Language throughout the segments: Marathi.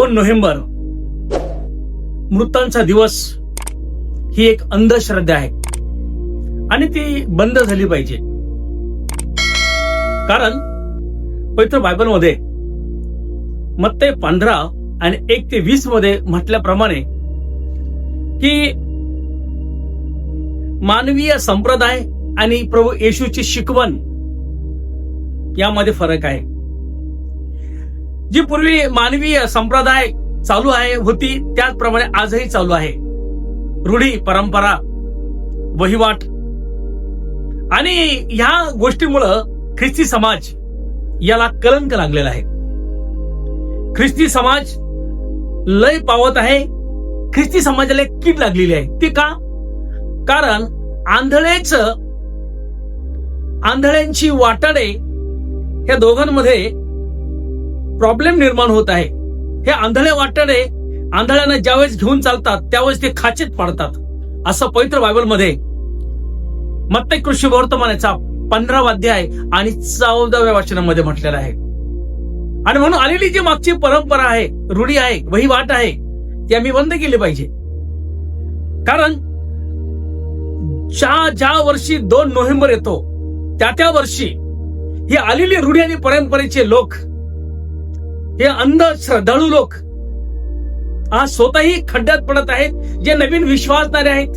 दोन नोव्हेंबर मृतांचा दिवस ही एक अंधश्रद्धा आहे. आणि ती बंद झाली पाहिजे. कारण पवित्र बायबलमध्ये मत्ते पंधरा आणि एक ते वीसमध्ये म्हटल्याप्रमाणे की मानवीय संप्रदाय आणि प्रभू येशूची शिकवण यामध्ये फरक आहे. जी पूर्वी मानवीय संप्रदाय चालू आहे होती त्याचप्रमाणे आजही चालू आहे. रूढी परंपरा वहिवाट. आणि ह्या गोष्टीमुळं ख्रिस्ती समाज याला कलंक लागलेला आहे. ख्रिस्ती समाज लय पावत आहे ख्रिस्ती समाजाला एक कीड लागलेली आहे. ते का? कारण आंधळेच आंधळ्यांची वाटाडे या दोघांमध्ये प्रॉब्लेम निर्माण होत आहे. हे आंधळे वाटणे आंधळ्यांना ज्यावेळेस घेऊन चालतात त्यावेळेस ते खाचेत पाडतात. असं पवित्र बायबलमध्ये मत्ते कृषी वर्तमानाचा पंधरावा अध्याय आणि चौदाव्या वाचनामध्ये म्हटलेला आहे. आणि म्हणून आलेली जी मागची परंपरा आहे रूढी आहे वही वाट आहे ती आम्ही बंद केली पाहिजे. कारण ज्या ज्या वर्षी दोन नोव्हेंबर येतो त्या त्या वर्षी ही आलेली रूढी आणि परंपरेचे लोक हे अंध श्रद्धाळू लोक आज स्वतःही खड्ड्यात पडत आहेत जे नवीन विश्वासणारे आहेत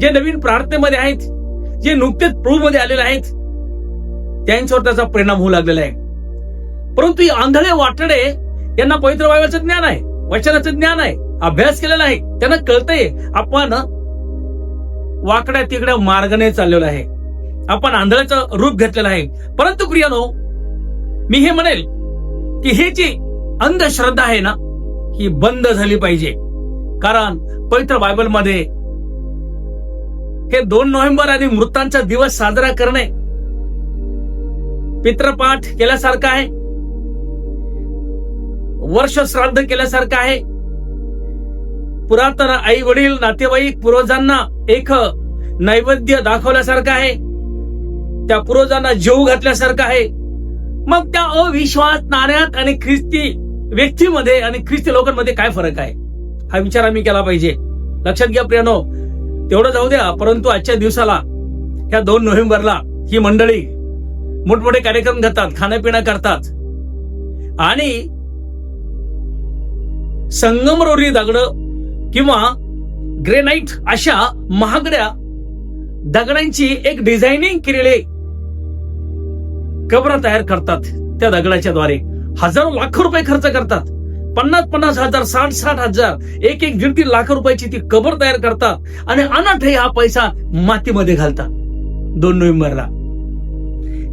जे नवीन प्रार्थनेमध्ये आहेत जे नुकतेच प्रभूमध्ये आलेले आहेत त्यांच्यावर त्याचा परिणाम होऊ लागलेला आहे. परंतु आंधळे वाटडे यांना पवित्र बायबलचं ज्ञान आहे वचनाचं ज्ञान आहे अभ्यास केलेला आहे त्यांना कळतंय आपण वाकड्या तिकड्या मार्गाने चाललेलो आहे. आपण आंधळ्याचं रूप घेतलेलं आहे. परंतु प्रियानो मी हे म्हणेल की हे जे अंधश्रद्धा आहे ना ही बंद झाली पाहिजे. कारण पवित्र बायबलमध्ये हे दोन नोव्हेंबर आणि मृतांचा दिवस साजरा करणे पित्रपाठ केल्यासारखं आहे. वर्ष श्राद्ध केल्यासारखं आहे. पुरातन आई वडील नातेवाईक पूर्वजांना एक नैवेद्य दाखवल्यासारखं आहे. त्या पूर्वजांना जीव घातल्यासारखं आहे. मग त्या अविश्वास नाण्यात आणि ख्रिस्ती व्यक्तीमध्ये आणि ख्रिस्ती लोकांमध्ये काय फरक आहे? हा विचार आम्ही केला पाहिजे. लक्षात घ्या प्रियानो तेवढं जाऊ द्या परंतु आजच्या दिवसाला ह्या दोन नोव्हेंबरला ही मंडळी मोठमोठे कार्यक्रम घेतात खाण्यापिणं करतात. आणि संगमरोरी दगड किंवा ग्रेनाइट अशा महागड्या दगडांची एक डिझायनिंग केलेले कबर तयार करतात त्या दगडाच्या द्वारे. हजारो लाखो रुपये खर्च करतात. पन्नास पन्नास हजार साठ साठ हजार एक एक दीड दीड लाख रुपयाची ती कबर तयार करतात आणि अनाठही हा पैसा मातीमध्ये घालतात. दोन नोव्हेंबरला.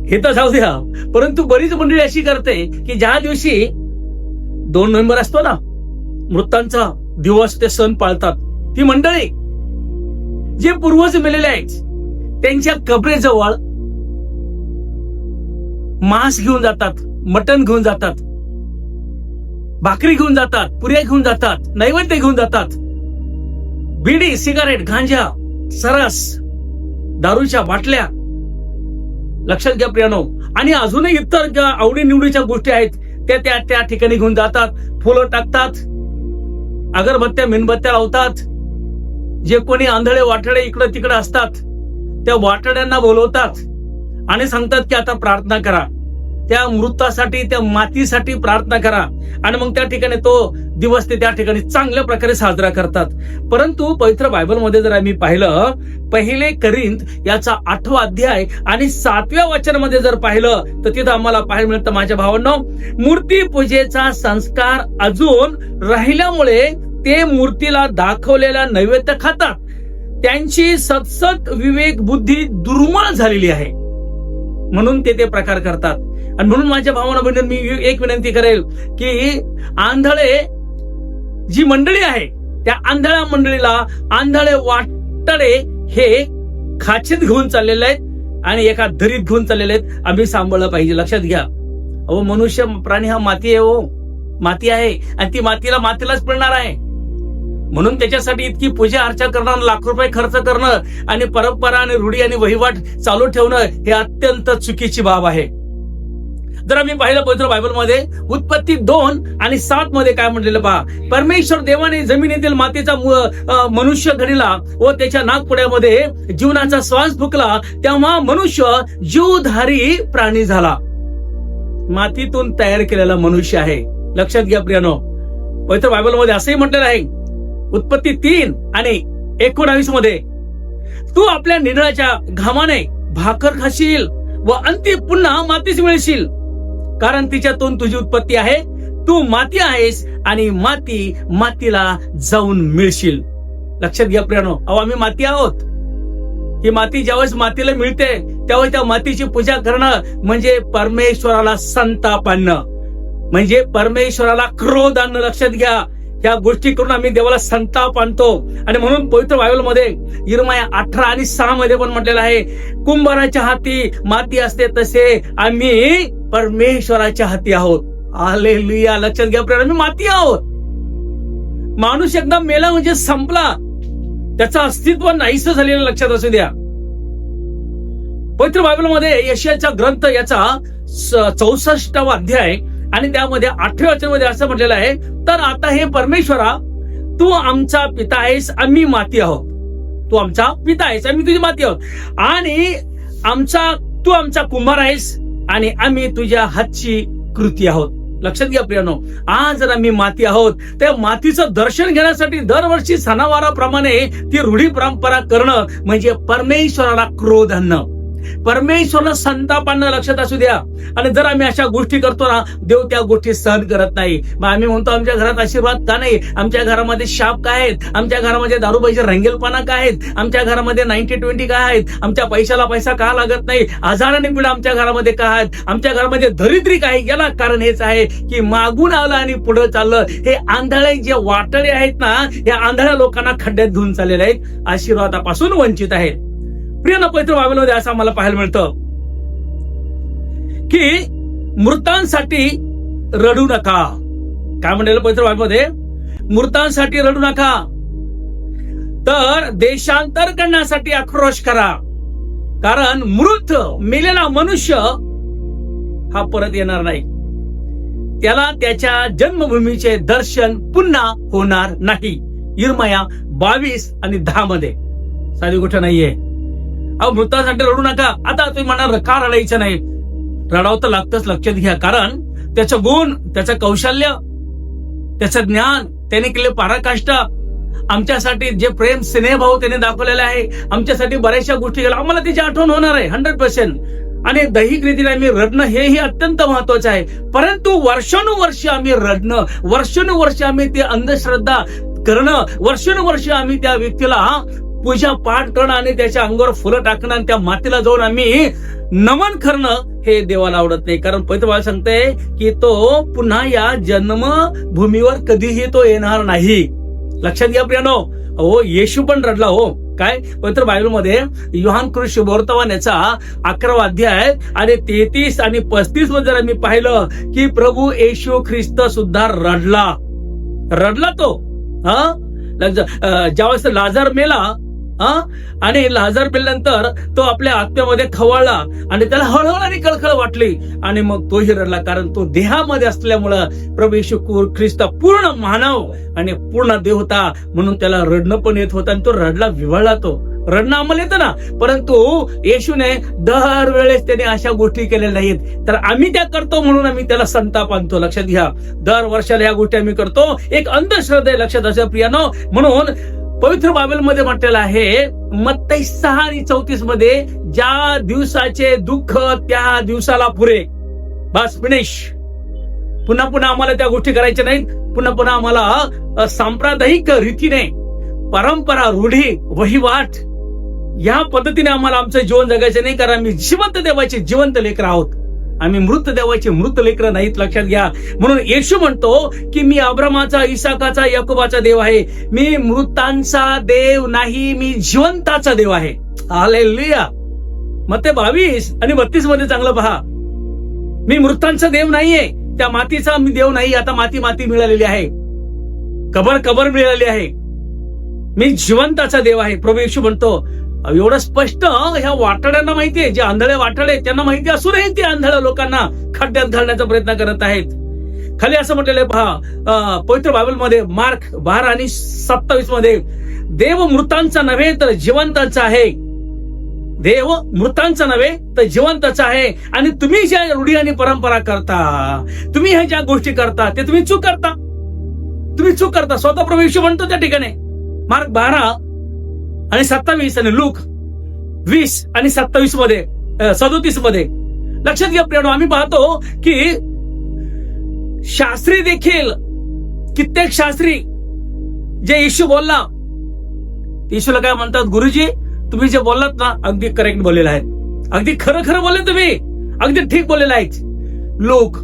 हे तर जाऊ द्या परंतु बरीच मंडळी अशी करते की ज्या दिवशी दोन नोव्हेंबर असतो ना मृतांचा दिवस ते सण पाळतात. ती मंडळी जे पूर्वज मेलेले आहेत त्यांच्या कबरेजवळ मांस घेऊन जातात मटण घेऊन जातात भाकरी घेऊन जातात पुऱ्या घेऊन जातात नैवेद्य घेऊन जातात. बिडी सिगारेट गांजा सरस दारूच्या बाटल्या. लक्षात घ्या प्रियानो. आणि अजूनही इतर ज्या आवडीनिवडीच्या गोष्टी आहेत त्या त्या त्या ठिकाणी घेऊन जातात फुलं टाकतात अगरबत्त्या मेणबत्त्या लावतात. जे कोणी आंधळे वाटडे इकडे तिकडे असतात त्या वाटड्यांना बोलवतात. आणि सांगतात की आता प्रार्थना करा. त्या मृतासाठी त्या मातीसाठी प्रार्थना करा. आणि मग त्या ठिकाणी तो दिवस ते त्या ठिकाणी चांगल्या प्रकारे साजरा करतात. परंतु पवित्र बायबलमध्ये जर आम्ही पाहिलं पहिले करिंत याचा आठवा अध्याय आणि सातव्या वचनामध्ये जर पाहिलं तर तिथं आम्हाला पाहायला मिळतं माझ्या भावांनो मूर्ती पूजेचा संस्कार अजून राहिल्यामुळे ते मूर्तीला दाखवलेला नैवेद्य खातात. त्यांची सतसत विवेक बुद्धी दुर्मळ झालेली आहे. म्हणून ते ते प्रकार करतात. आणि म्हणून माझ्या भावना बहिणी मी एक विनंती करेल की आंधळे जी मंडळी आहे त्या आंधळ्या मंडळीला आंधळे वाटडे हे खाचीत घेऊन चाललेले आहेत आणि एका दरीत घेऊन चाललेले आहेत. आम्ही सांभाळलं पाहिजे. लक्षात घ्या. अहो मनुष्य प्राणी हा माती आहे हो. माती आहे. आणि ती मातीला मातीलाच पडणार आहे. म्हणून त्याच्यासाठी इतकी पूजा अर्चा करणं लाख रुपये खर्च करणं आणि परंपरा आणि रूढी आणि वहिवाट चालू ठेवणं हे अत्यंत चुकीची बाब आहे. जर आम्ही पाहिलं पवित्र बायबलमध्ये उत्पत्ती दोन आणि सात मध्ये काय म्हटलेलं पहा. परमेश्वर देवाने जमिनीतील मातीचा अं, मनुष्य घडीला व त्याच्या नागपुड्यामध्ये जीवनाचा श्वास फुकला तेव्हा मनुष्य जीवधारी प्राणी झाला. मातीतून तयार केलेला मनुष्य आहे. लक्षात घ्या प्रियानो. पवित्र बायबलमध्ये असंही म्हटलेलं आहे. उत्पत्ती तीन आणि एकोणावीसमध्ये तू आपल्या निधळाच्या घामाने भाकर खाशील व अंती पुन्हा मातीच मिळशील. कारण तिच्यातून तुझी उत्पत्ती आहे तू माती आहेस आणि माती मातीला जाऊन मिळशील. लक्षात घ्या प्रियानो अहो आम्ही माती आहोत. ही माती ज्यावेळेस मातीला मिळते त्यावेळेस त्या मातीची पूजा करणं म्हणजे परमेश्वराला संताप आणणं. म्हणजे परमेश्वराला क्रोध आणणं लक्षात घ्या. या गोष्टी करून आम्ही देवाला संताप आणतो. आणि म्हणून पवित्र बायबलमध्ये इरमाया अठरा आणि सहा मध्ये पण म्हटलेलं आहे कुंभाराच्या हाती माती असते तसे आम्ही परमेश्वराच्या हाती आहोत. आले लक्षात घ्या प्रेरणा आम्ही माती आहोत. माणूस एकदा मेला म्हणजे संपला. त्याचं अस्तित्व नाहीस झालेलं लक्षात असू द्या. पवित्र बायबलमध्ये यशियाचा ग्रंथ याचा चौसष्टावा अध्याय आणि त्यामध्ये आठव्या वचनामध्ये असं म्हटलेलं आहे तर आता हे परमेश्वरा तू आमचा पिता आहेस आम्ही माती आहोत. तू आमचा पिता आहेस आम्ही तुझी माती आहोत. आणि आमचा तू आमचा कुंभार आहेस आणि आम्ही तुझ्या हातची कृती आहोत. लक्षात घ्या प्रियानो आज जर आम्ही माती आहोत त्या मातीचं दर्शन घेण्यासाठी दरवर्षी सणावाराप्रमाणे ती रूढी परंपरा करणं म्हणजे परमेश्वराला क्रोध आणणं. परमेश्वरला संतापांना लक्षात असू द्या. आणि जर आम्ही अशा गोष्टी करतो ना देव त्या गोष्टी सहन करत नाही. मग आम्ही म्हणतो आमच्या घरात आशीर्वाद का नाही? आमच्या घरामध्ये शाप काय आहेत? आमच्या घरामध्ये दारूबाईचे रंगेलपणा काय आहेत? आमच्या घरामध्ये नाईन्टी ट्वेंटी काय आहेत? आमच्या पैशाला पैसा का लागत नाही? आजाराने पिढा आमच्या घरामध्ये काय आहेत? आमच्या घरामध्ये दरिद्री काय याला कारण हेच आहे की मागून आलं आणि पुढे चाललं. हे आंधळे जे वाटळे आहेत ना या आंधळ्या लोकांना खड्ड्यात घेऊन चाललेले आहेत. आशीर्वादापासून वंचित आहेत. प्रिय ना पवित्र बायबलमध्ये असं आम्हाला पाहायला मिळतं की मृतांसाठी रडू नका. काय म्हणलेलं पवित्र बायबलमध्ये मृतांसाठी रडू नका. तर देशांतर करण्यासाठी आक्रोश करा. कारण मृत मेलेला मनुष्य हा परत येणार नाही. त्याला त्याच्या जन्मभूमीचे दर्शन पुन्हा होणार नाही. इरमया बावीस आणि दहा मध्ये. साधी गोष्ट नाहीये? अहो मृतासाठी रडू नका. आता तुम्ही म्हणाल का रडायचं नाही. रडावं तर लागतंच लक्षात घ्या कारण त्याचं गुण त्याचं कौशल्य त्याचं ज्ञान त्याने केले पराकाष्ठा आमच्यासाठी जे प्रेम स्नेहभाव त्याने दाखवलेला आहे आमच्यासाठी बऱ्याचशा गोष्टी केल्या. आम्हाला त्याची आठवण होणार आहे हंड्रेड पर्सेंट आणि दैहिक रीतीने आम्ही रडणं हेही अत्यंत महत्वाचं आहे. परंतु वर्षानुवर्ष आम्ही रडणं वर्षानुवर्ष आम्ही ते अंधश्रद्धा करणं वर्षानुवर्ष आम्ही त्या व्यक्तीला पूजा पाठ करणं आणि त्याच्या अंगावर फुलं टाकणं आणि त्या मातीला जाऊन आम्ही नमन करणं हे देवाला आवडत नाही. कारण पवित्र बाळ सांगते की तो पुन्हा या जन्मभूमीवर कधीही तो येणार नाही. लक्षात घ्या प्रियानो. हो येशू पण रडला हो. काय? पवित्र बायबलमध्ये युहान कृष्ण वर्तमान याचा अकरावा अध्याय आणि तेहतीस आणि पस्तीसमध्ये जर मी पाहिलं की प्रभू येशू ख्रिस्त सुद्धा रडला. रडला तो. हा? ज्यावेळेस लाजार मेला हा? आणि लाजार पिल्यानंतर तो आपल्या आत्म्यामध्ये खवळला आणि त्याला हळहळाने कळखळ वाटली. आणि मग तोही रडला कारण तो देहामध्ये असल्यामुळं प्रभू येशू ख्रिस्त पूर्ण मानव आणि पूर्ण देव होता. म्हणून त्याला रडणं पण येत होतं आणि तो रडला विवळला तो. रडणं आम्हाला येतं ना. परंतु येशूने दरवेळेस त्याने अशा गोष्टी केलेल्या नाहीत. तर आम्ही त्या करतो म्हणून आम्ही त्याला संताप आणतो. लक्षात घ्या. दर वर्षाला ह्या गोष्टी आम्ही करतो. एक अंधश्रद्धा लक्षात असं प्रियानो. म्हणून पवित्र बायबलमध्ये म्हटलेलं आहे मत्तई सहा आणि चौतीसमध्ये ज्या दिवसाचे दुःख त्या दिवसाला पुरे. बस फिनिश. पुन्हा पुन्हा आम्हाला त्या गोष्टी करायच्या नाहीत. पुन्हा पुन्हा आम्हाला सांप्रदायिक रीतीने परंपरा रूढी वहिवाट या पद्धतीने आम्हाला आमचं जीवन जगायचं नाही कारण आम्ही जिवंत देवाचे जिवंत लेकर आहोत. आम्ही मृत देवाचे मृत लेकर नाहीत लक्षात घ्या. म्हणून येशू म्हणतो की मी अब्रमाचा इसाकाचा याकोबाचा देव आहे. मी मृतांचा देव नाही मी जिवंताचा देव आहे. हालेलुया. मग ते बावीस आणि बत्तीसमध्ये चांगलं पहा. मी मृतांचा देव नाहीये त्या मातीचा मी देव नाही आता माती माती मिळालेली आहे. कबर कबर मिळाली आहे. मी जिवंताचा देव आहे. प्रभू येशू म्हणतो एवढं स्पष्ट ह्या वाटाड्यांना माहितीये जे आंधळे वाटाडे त्यांना माहिती असूनही ते आंधळ्या लोकांना खड्ड्यात घालण्याचा प्रयत्न करत आहेत. खाली असं म्हटलेलं आहे पहा पवित्र बायबलमध्ये मार्क बारा आणि सत्तावीसमध्ये देव मृतांचा नव्हे तर जिवंतांचा आहे. देव मृतांचा नव्हे तर जिवंताचा आहे. आणि तुम्ही ज्या रूढी आणि परंपरा करता तुम्ही ह्या ज्या गोष्टी करता ते तुम्ही चूक करता. तुम्ही चूक करता. स्वतः प्रभू म्हणतो त्या ठिकाणी. मार्क बारा आणि सत्तावीस आणि लूक. वीस आणि सत्तावीसमध्ये सदोतीसमध्ये लक्षात घ्या प्रेरणा आम्ही पाहतो की शास्त्री देखील कित्येक शास्त्री जे येशू बोलला येशूला काय म्हणतात गुरुजी तुम्ही जे बोललात ना अगदी करेक्ट बोललेलं आहे. अगदी खरं खरं बोलले तुम्ही. अगदी ठीक बोललेलं आहे. लोक.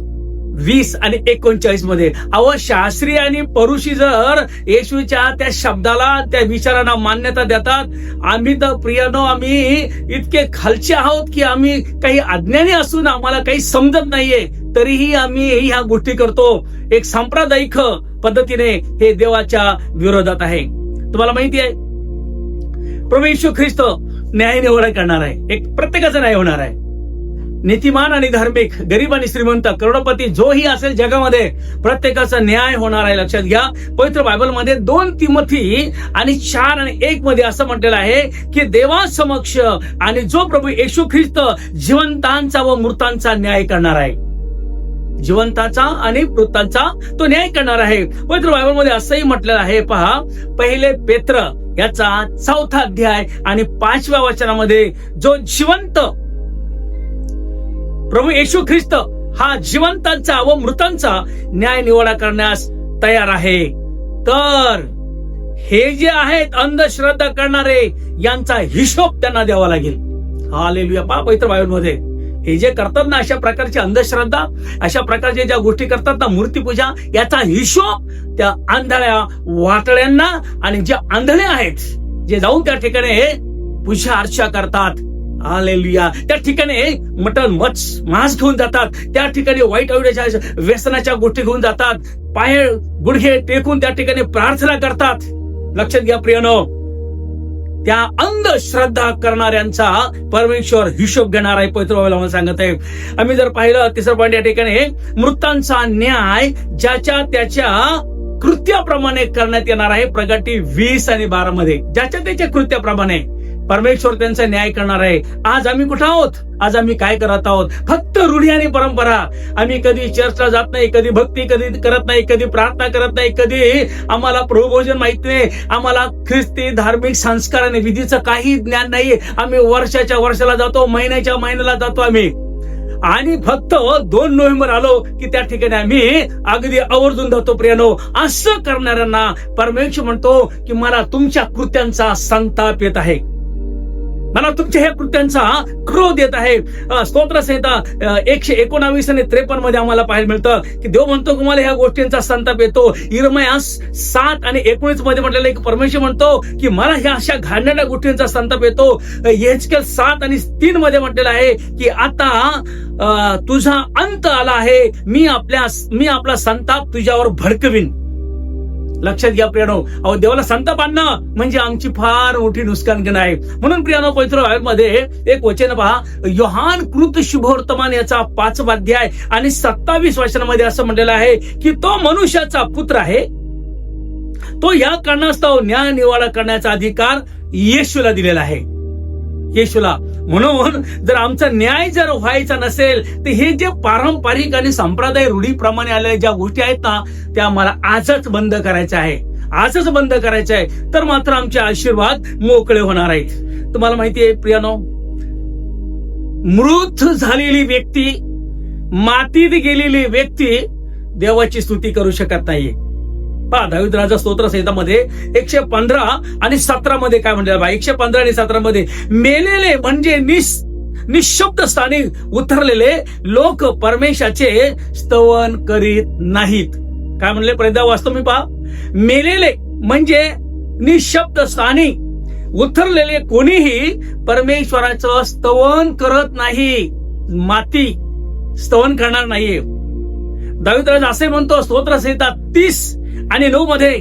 वीस आणि एकोणचाळीसमध्ये. अव शास्त्री आणि परुषी जर येशूच्या त्या शब्दाला त्या विचारांना मान्यता देतात आम्ही तर प्रियानो आम्ही इतके खालचे आहोत की आम्ही काही अज्ञानी असून आम्हाला काही समजत नाहीये. तरीही आम्ही ह्या गोष्टी करतो. एक सांप्रदायिक पद्धतीने हे देवाच्या विरोधात आहे. तुम्हाला माहिती आहे? प्रभू येशू ख्रिस्त न्याय निवड करणार आहे. एक प्रत्येकाचा न्याय होणार आहे. नीतिमान आणि धार्मिक गरीब आणि श्रीमंत करोडपती जोही असेल जगामध्ये प्रत्येकाचा न्याय होणार आहे. लक्षात घ्या पवित्र बायबलमध्ये दोन तिमथी आणि चार आणि एक मध्ये असं म्हटलेलं आहे की देवा समक्ष आणि जो प्रभू येशू ख्रिस्त जिवंतांचा व मृतांचा न्याय करणार आहे. जिवंताचा आणि मृतांचा तो न्याय करणार आहे. पवित्र बायबलमध्ये असंही म्हटलेलं आहे पहा पहिले पेत्र याचा चौथा अध्याय आणि पाचव्या वचनामध्ये जो जिवंत प्रभू येशू ख्रिस्त हा जिवंतांचा व मृतांचा न्याय निवडा करण्यास तयार आहे. तर हे जे आहेत अंधश्रद्धा करणारे यांचा हिशोब त्यांना द्यावा लागेल. हालेलुया. पा पवित्र बायबलमध्ये. हे जे करतात ना अशा प्रकारची अंधश्रद्धा अशा प्रकारच्या ज्या गोष्टी करतात ना मूर्तीपूजा याचा हिशोब त्या आंधळ्या वाटळ्यांना आणि जे आंधळे आहेत जे जाऊन त्या ठिकाणी पूजा अर्चा करतात. आलेलुया त्या ठिकाणी मटन मच मांस घेऊन जातात. त्या ठिकाणी वाईट आवडीच्या व्यसनाच्या गोष्टी घेऊन जातात. पाय गुडघे टेकून त्या ठिकाणी प्रार्थना करतात. लक्षात घ्या प्रियनो. त्या अंधश्रद्धा करणाऱ्यांचा परमेश्वर हिशोब घेणार आहे. पवित्र आम्हाला सांगत आहे. आम्ही जर पाहिलं तिसरं पॉईंट या ठिकाणी मृतांचा न्याय ज्याच्या त्याच्या कृत्याप्रमाणे करण्यात येणार आहे. प्रगती वीस आणि बारा मध्ये ज्याच्या त्याच्या कृत्याप्रमाणे. परमेश्वर त्यांचा न्याय करणार आहे. आज आम्ही कुठं आहोत? आज आम्ही काय करत आहोत? फक्त रूढी आणि परंपरा. आम्ही कधी चर्चला जात नाही कधी भक्ती कधी करत नाही कधी प्रार्थना करत नाही कधी आम्हाला प्रभोजन माहीत नाही. आम्हाला ख्रिस्ती धार्मिक संस्कार आणि विधीचं काही ज्ञान नाही. आम्ही वर्षाच्या वर्षाला जातो महिन्याच्या महिन्याला जातो आम्ही. आणि फक्त दोन नोव्हेंबर आलो की त्या ठिकाणी आम्ही अगदी आवर्जून जातो प्रियानो. असं करणाऱ्यांना परमेश्वर म्हणतो की मला तुमच्या कृत्यांचा संताप येत आहे. मला तुमच्या ह्या कृत्यांचा क्रोध येत आहे. स्तोत्र संहिता एकशे एकोणावीस आणि त्रेपन्नमध्ये आम्हाला पाहायला मिळतं की देव म्हणतो तुम्हाला ह्या गोष्टींचा संताप येतो. इरमयास सात आणि एकोणीसमध्ये म्हटलेलं एक परमेश्वर म्हणतो की मला ह्या अशा घाणेरड्या गोष्टींचा संताप येतो. एचकेल सात आणि तीन मध्ये म्हटलेलं आहे की आता तुझा अंत आला आहे. मी आपल्या मी आपला संताप तुझ्यावर भडकवीन. लक्षात घ्या प्रियानो. अहो देवाला संताप आणणं म्हणजे आमची फार मोठी नुकसान आहे. म्हणून प्रियानो पवित्रमध्ये एक वचन पहा. योहान कृत शुभवर्तमान याचा पाच अध्याय आणि सत्तावीस वचनामध्ये असं म्हटलेलं आहे की तो मनुष्याचा पुत्र आहे. तो या कारणास्तव न्याय निवाडा करण्याचा अधिकार येशूला दिलेला आहे. येशूला म्हणून जर आमचा न्याय जर व्हायचा नसेल तर हे जे पारंपरिक आणि संप्रदाय रूढीप्रमाणे आलेल्या ज्या गोष्टी आहेत ना त्या मला आजच बंद करायच्या आहे. आजच बंद करायचं आहे. तर मात्र आमचे आशीर्वाद मोकळे होणार आहेत. तुम्हाला माहिती आहे प्रियानो मृत झालेली व्यक्ती मातीत गेलेली व्यक्ती देवाची स्तुती करू शकत नाहीये. पहा दावीद राजा स्तोत्र संहितामध्ये एकशे पंधरा आणि सतरा मध्ये काय म्हणतात बा एकशे पंधरा आणि सतरा मध्ये मेलेले म्हणजे निस निशब्द स्थानी उतरलेले लोक परमेशाचे स्तवन करीत नाहीत. काय म्हणले? प्रदा वाचतो मी पहा. मेलेले म्हणजे निशब्द स्थानी उतरलेले कोणीही परमेश्वराचं स्तवन करत नाही. माती स्तवन करणार नाहीये. दाविद राजा असे म्हणतो स्तोत्र संहिता तीस आणि नऊ मध्ये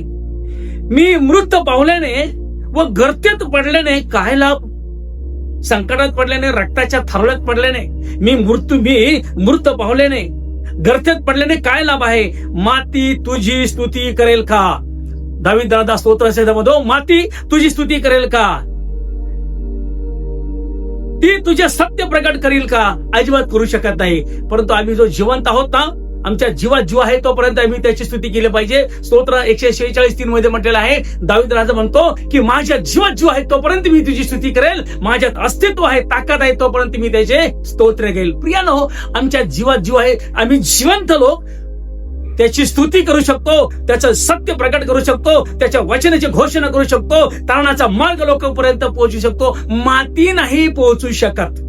मी मृत पावल्याने व गर्तेत पडल्याने काय लाभ संकटात पडल्याने रक्ताच्या थारोळ्यात पडल्याने मी मृत्यू मी मृत पावल्याने गर्तेत पडल्याने काय लाभ आहे? माती तुझी स्तुती करेल का? दावी दादा स्तोत्र मधो माती तुझी स्तुती करेल का? ती तुझे सत्य प्रकट करील का? अजिबात करू शकत नाही. परंतु आम्ही जो जिवंत आहोत ना आमच्या जीवात जीव आहे तोपर्यंत आम्ही त्याची स्तुती केली पाहिजे. स्तोत्र एकशे शेहेचाळीस तीन मध्ये म्हटलेलं आहे. दावीद राजा म्हणतो की माझ्या जीवात जीव आहे तोपर्यंत मी तुझी स्तुती करेल. माझ्यात अस्तित्व आहे ताकद आहे तोपर्यंत मी त्याचे स्तोत्र घेईल. प्रियानो आमच्या जीवात जीव आहे. आम्ही जिवंत लोक. त्याची स्तुती करू शकतो त्याचं सत्य प्रकट करू शकतो त्याच्या वचनाची घोषणा करू शकतो तारणाचा मार्ग लोकांपर्यंत पोहोचू शकतो. माती नाही पोहोचू शकत.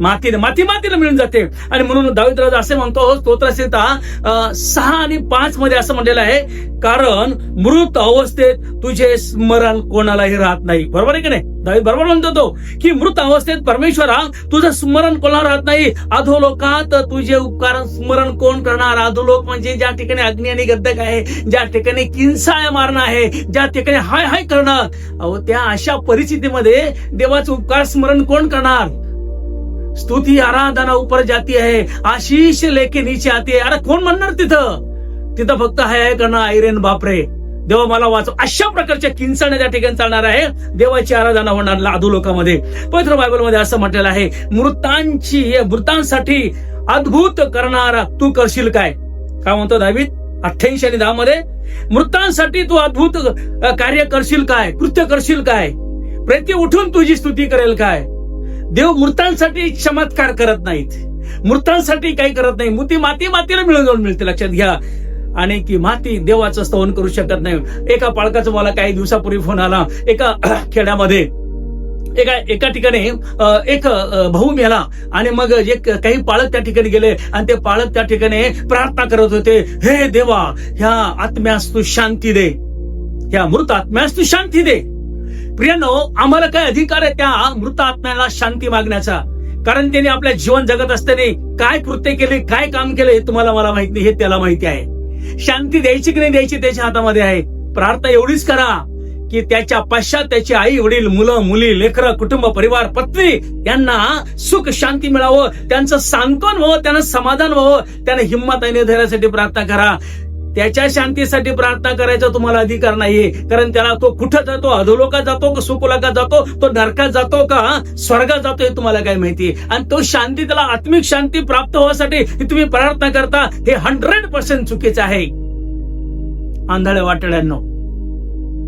मातीने माती मातीला मिळून जाते. आणि म्हणून दाविद राजा असे म्हणतो स्तोत्रसिता सहा आणि पाच मध्ये असं म्हटलेलं आहे कारण मृत अवस्थेत तुझे स्मरण कोणालाही राहत नाही. बरोबर आहे की नाही? दावीद बरोबर म्हणतो तो की मृत अवस्थेत परमेश्वरा तुझं स्मरण कोणाला राहत नाही? अधोलोकात तुझे उपकार स्मरण कोण करणार? अधोलोक म्हणजे ज्या ठिकाणी अग्नी आणि गद्दक आहे ज्या ठिकाणी किंसाळ मारणं आहे ज्या ठिकाणी हाय हाय करणं अहो त्या अशा परिस्थितीमध्ये देवाचं उपकार स्मरण कोण करणार? स्तुती आराधना उपर जाती है आशीष लेके नीचे आती है। अरे कोण म्हणणार तिथं? तिथं फक्त हाय हाय करणं आयरेन बापरे. देवा मला वाचव. अशा प्रकारच्या किंचण्या त्या ठिकाणी चालणार आहे. देवाची आराधना होणार लादू लोकांमध्ये. पवित्र बायबलमध्ये असं म्हटलेलं आहे मृतांची मृतांसाठी अद्भुत करणारा तू करशील काय? काय म्हणतो दहावीत अठ्ठ्याऐंशी आणि दहा मध्ये मृतांसाठी तू अद्भुत कार्य करशील काय? कृत्य करशील काय? प्रत्येक उठून तुझी स्तुती करेल काय? देव मृतांसाठी चमत्कार करत नाहीत. मृतांसाठी काही करत नाही. मुती माती मातीला मिळून जाऊन मिळते लक्षात घ्या. आणि की माती देवाचं स्तवन करू शकत नाही. एका पालकाचा मला काही दिवसापूर्वी फोन आला. एका खेड्यामध्ये. एका एका ठिकाणी एक भाऊ मेला. आणि मग एक काही पाळक त्या ठिकाणी गेले. आणि ते पाळक त्या ठिकाणी प्रार्थना करत होते. हे देवा ह्या आत्म्यास तू शांती दे. ह्या मृत आत्म्यास तू शांती दे. प्रियानो आम्हाला काय अधिकार आहे त्या मृत आत्म्याला शांती मागण्याचा? कारण त्याने आपल्या जीवन जगत असताना काय कृत्य केले काय काम केले हे तुम्हाला मला माहीत नाही हे त्याला माहिती आहे. शांती द्यायची की नाही द्यायची त्याच्या हातामध्ये आहे. प्रार्थना एवढीच करा की त्याच्या पश्चात त्याची आई वडील मुलं मुली लेकर कुटुंब परिवार पत्नी यांना सुख शांती मिळावं त्यांचं सांत्वन व्हावं त्यांना समाधान व्हावं त्यांना हिंमत आणि धैर्यासाठी प्रार्थना करा. त्याच्या शांतीसाठी प्रार्थना करायचा तुम्हाला अधिकार नाहीये. कारण त्याला तो कुठं जातो? अधोलोकात जातो का सुकुलोकात जातो? तो नरकात जातो का? स्वर्गात जातो हे तुम्हाला काय माहिती? आणि तो शांती त्याला आत्मिक शांती प्राप्त होण्यासाठी तुम्ही प्रार्थना करता हे हंड्रेड पर्सेंट चुकीचं आहे. आंधळ्या वाटड्यांना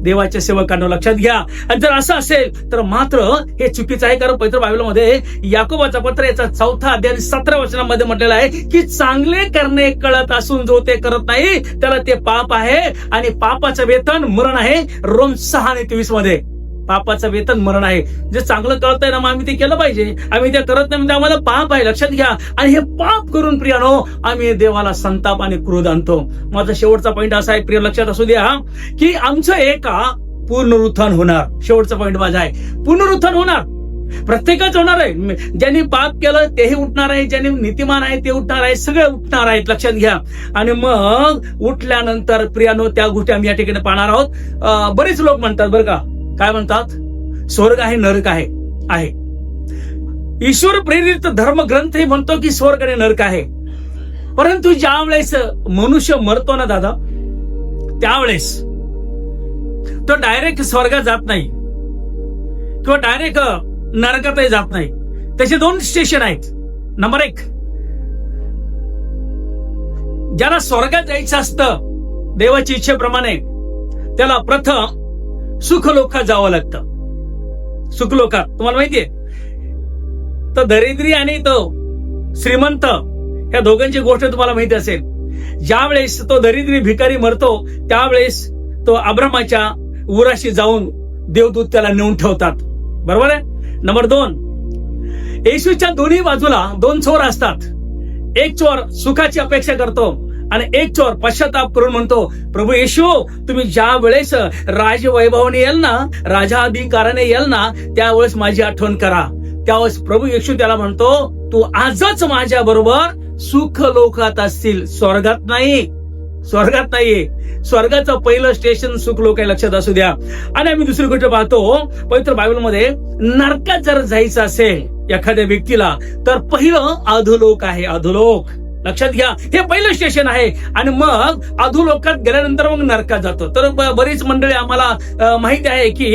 देवाच्या सेवकांना लक्षात घ्या. आणि जर असं असेल तर मात्र हे चुकीचं आहे कारण पवित्र बायबलमध्ये याकोबाचा पत्र याचा चौथा अध्याय सतरा वचनामध्ये म्हटलेला आहे की चांगले करणे कळत असून जो ते करत नाही त्याला ते पाप आहे. आणि पापाचं वेतन मरण आहे रोम सहा आणि तेवीसमध्ये पापाचं वेतन मरण आहे. जे चांगलं कळतंय ना मग आम्ही ते केलं पाहिजे. आम्ही ते करत नाही म्हणजे आम्हाला पाप आहे लक्षात घ्या. आणि हे पाप करून प्रियानो आम्ही देवाला संताप आणि क्रोध आणतो. माझा शेवटचा पॉईंट असा आहे प्रिय लक्षात असू द्या की आमचं एका पुनरुत्थान होणार. शेवटचा पॉईंट माझा आहे. पुनरुत्थान होणार. प्रत्येकाच होणार आहे. ज्यांनी पाप केलं तेही उठणार आहे. ज्यांनी नीतिमान आहे ते उठणार आहे. सगळे उठणार आहेत लक्षात घ्या. आणि मग उठल्यानंतर प्रियानो त्या गोष्टी आम्ही या ठिकाणी पाहणार आहोत. बरेच लोक म्हणतात बरं का काय म्हणतात? स्वर्ग आहे नरक आहे आहे. ईश्वर प्रेरित धर्मग्रंथही म्हणतो की स्वर्ग आणि नरक आहे. परंतु ज्या वेळेस मनुष्य मरतो ना दादा त्यावेळेस तो डायरेक्ट स्वर्गात जात नाही. किंवा डायरेक्ट नरकातही जात नाही. त्याचे दोन स्टेशन आहेत. नंबर एक ज्याला स्वर्गात जायचं असतं देवाची इच्छेप्रमाणे त्याला प्रथम सुखलोकात जावं लागतं. सुखलोकात तुम्हाला माहितीये? तर दरिद्री आणि तो श्रीमंत या दोघांची गोष्ट तुम्हाला माहिती असेल. ज्यावेळेस तो दरिद्री भिकारी मरतो त्यावेळेस तो अब्रमाच्या उराशी जाऊन देवदूत त्याला नेऊन ठेवतात. बरोबर आहे? नंबर दोन येशूच्या दोन्ही बाजूला दोन चोर असतात. एक चोर सुखाची अपेक्षा करतो आणि एक चोर पश्चाताप करून म्हणतो प्रभू येशू तुम्ही ज्या वेळेस राजवैभवाने येल ना राजा अधिकाराने येल ना त्यावेळेस माझी आठवण करा. त्यावेळेस प्रभू येशू त्याला म्हणतो तू आजच माझ्या बरोबर सुख लोकात असतील स्वर्गात नाही. स्वर्गात नाहीये. स्वर्गाचं पहिलं स्टेशन सुख लोक आहे लक्षात असू द्या. आणि आम्ही दुसरी गोष्ट पाहतो पवित्र बायबलमध्ये नरकात जर जायचं असेल एखाद्या व्यक्तीला तर पहिलं अधोलोक आहे अधोलोक लक्षात घ्या हे पहिलं स्टेशन आहे. आणि मग अधोलोकात गेल्यानंतर मग नरकात जातो. तर बरीच मंडळी आम्हाला माहिती आहे की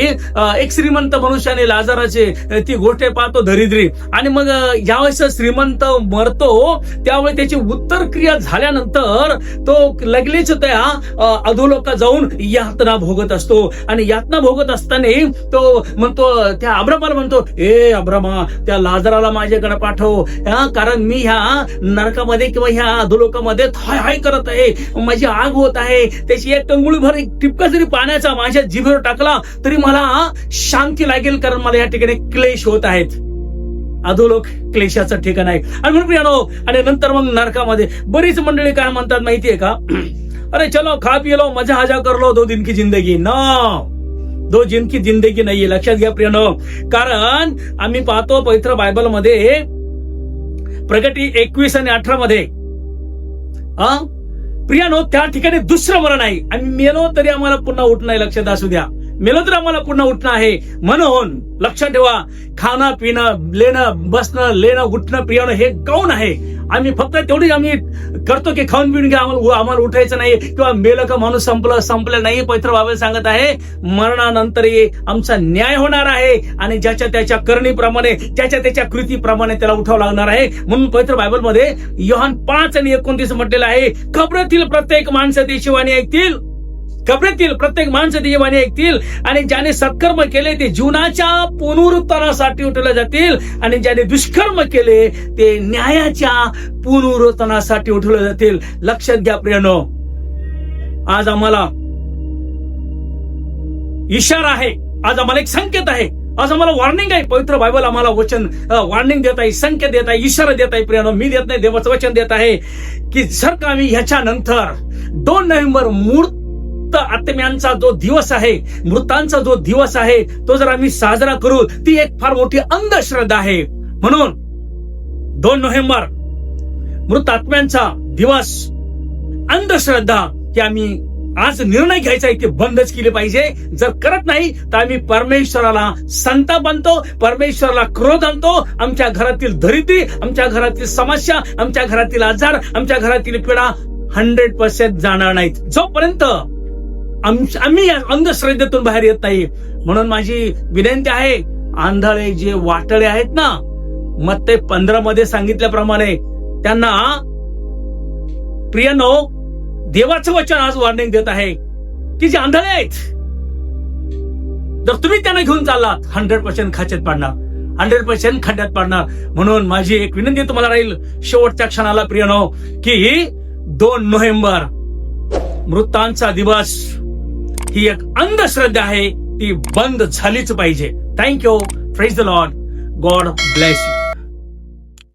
एक श्रीमंत मनुष्याने लाजाराचे ती गोष्ट पाहतो दरिद्री. आणि मग यावेळेस ज्यावेळेस श्रीमंत मरतो त्यावेळी त्याची उत्तर क्रिया झाल्यानंतर तो लगेच त्या अधोलोकात जाऊन यातना भोगत असतो. आणि यातना भोगत असताना तो म्हणतो त्या अब्रामाला म्हणतो ए अब्रामा त्या लाजाराला माझ्याकडे पाठव. कारण मी ह्या नरकामध्ये किंवा ह्या अधोलोकामध्ये हाय हाय करत आहे. माझी आग होत आहे. त्याची एक कंगुळीभर एक टिपका जरी पाण्याचा माझ्या जिभेवर टाकला तरी मला शांती लागेल कारण मला या ठिकाणी क्लेश होत आहेत. अधोलोक क्लेशाचं ठिकाण आहे. आणि म्हणून प्रियानो आणि नंतर मग नरकामध्ये. बरीच मंडळी काय म्हणतात माहितीये का? अरे चलो खा पिलो मजा हजा करलो दो दिन की जिंदगी. न दो जिनकी जिंदगी नाहीये. लक्षात घ्या प्रियानो. कारण आम्ही पाहतो पवित्र बायबलमध्ये प्रगती एकवीस आणि अठरा मध्ये. प्रियानो त्या ठिकाणी दुसरं मरण आहे. आणि मेलो तरी आम्हाला पुन्हा उठणं आहे लक्षात असू द्या. मेलो तर आम्हाला पुन्हा उठणं आहे. म्हणून लक्षात ठेवा खाणं पिणं लेणं बसणं लेणं उठणं पिणं हे गौण आहे. आम्ही फक्त तेवढी आम्ही करतो की खाऊन पिऊन घ्या. आम्हाला आम्हाला उठायचं नाही. किंवा मेलं का माणूस संपलं संपलं नाही पवित्र बाबा सांगत आहे मरणानंतरही आमचा न्याय होणार आहे. आणि ज्याच्या त्याच्या करणीप्रमाणे ज्याच्या त्याच्या कृतीप्रमाणे त्याला उठावं लागणार आहे. म्हणून पवित्र बायबलमध्ये योहान पाच आणि एकोणतीस म्हटलेलं आहे कबरातील प्रत्येक माणसं ते शिवानी ऐकतील. कबरेतील प्रत्येक माणसं ती ऐकतील आणि ज्याने सत्कर्म केले ते जीवनाच्या पुनरुत्थानासाठी उठवले जातील. आणि ज्याने दुष्कर्म केले ते न्यायाच्या पुनरुत्थानासाठी उठवले जातील. लक्षात घ्या प्रियनो आज आम्हाला इशारा आहे. आज आम्हाला एक संकेत आहे. आज आम्हाला वॉर्निंग आहे. पवित्र बायबल आम्हाला वचन वॉर्निंग देत आहे संकेत देत आहे इशारा देत आहे प्रियानो. मी देत नाही देवाचं वचन देत आहे की जर का आम्ही ह्याच्यानंतर दोन नोव्हेंबर मूर्त आत्म्यांचा जो दिवस आहे मृतांचा जो दिवस आहे तो जर आम्ही साजरा करू ती एक फार मोठी अंधश्रद्धा आहे. म्हणून दोन नोव्हेंबर मृत आत्म्यांचा दिवस अंधश्रद्धा की आम्ही आज निर्णय घ्यायचा आहे की बंदच केले पाहिजे. जर करत नाही तर आम्ही परमेश्वराला संताप आणतो परमेश्वराला क्रोध आणतो. आमच्या घरातील दरिद्री आमच्या घरातील समस्या आमच्या घरातील आजार आमच्या घरातील पीडा हंड्रेड पर्सेंट जाणार नाहीत. जोपर्यंत आम्ही अंधश्रद्धेतून बाहेर येत नाही. म्हणून माझी विनंती आहे आंधळे जे वाटळे आहेत ना मग ते पंधरा मध्ये सांगितल्याप्रमाणे त्यांना प्रियनो देवाचं वचन आज वॉर्निंग देत आहे. की जे आंधळे आहेत जर तुम्ही त्यांना घेऊन चाललात हंड्रेड पर्सेंट खाचेत पाडणार. हंड्रेड पर्सेंट खड्ड्यात पाडणार. म्हणून माझी एक विनंती तुम्हाला राहील शेवटच्या क्षणाला प्रियनो की दोन नोव्हेंबर मृतांचा दिवस ही एक अंधश्रद्धा आहे ती बंद झालीच पाहिजे. Thank you praise the lord god bless you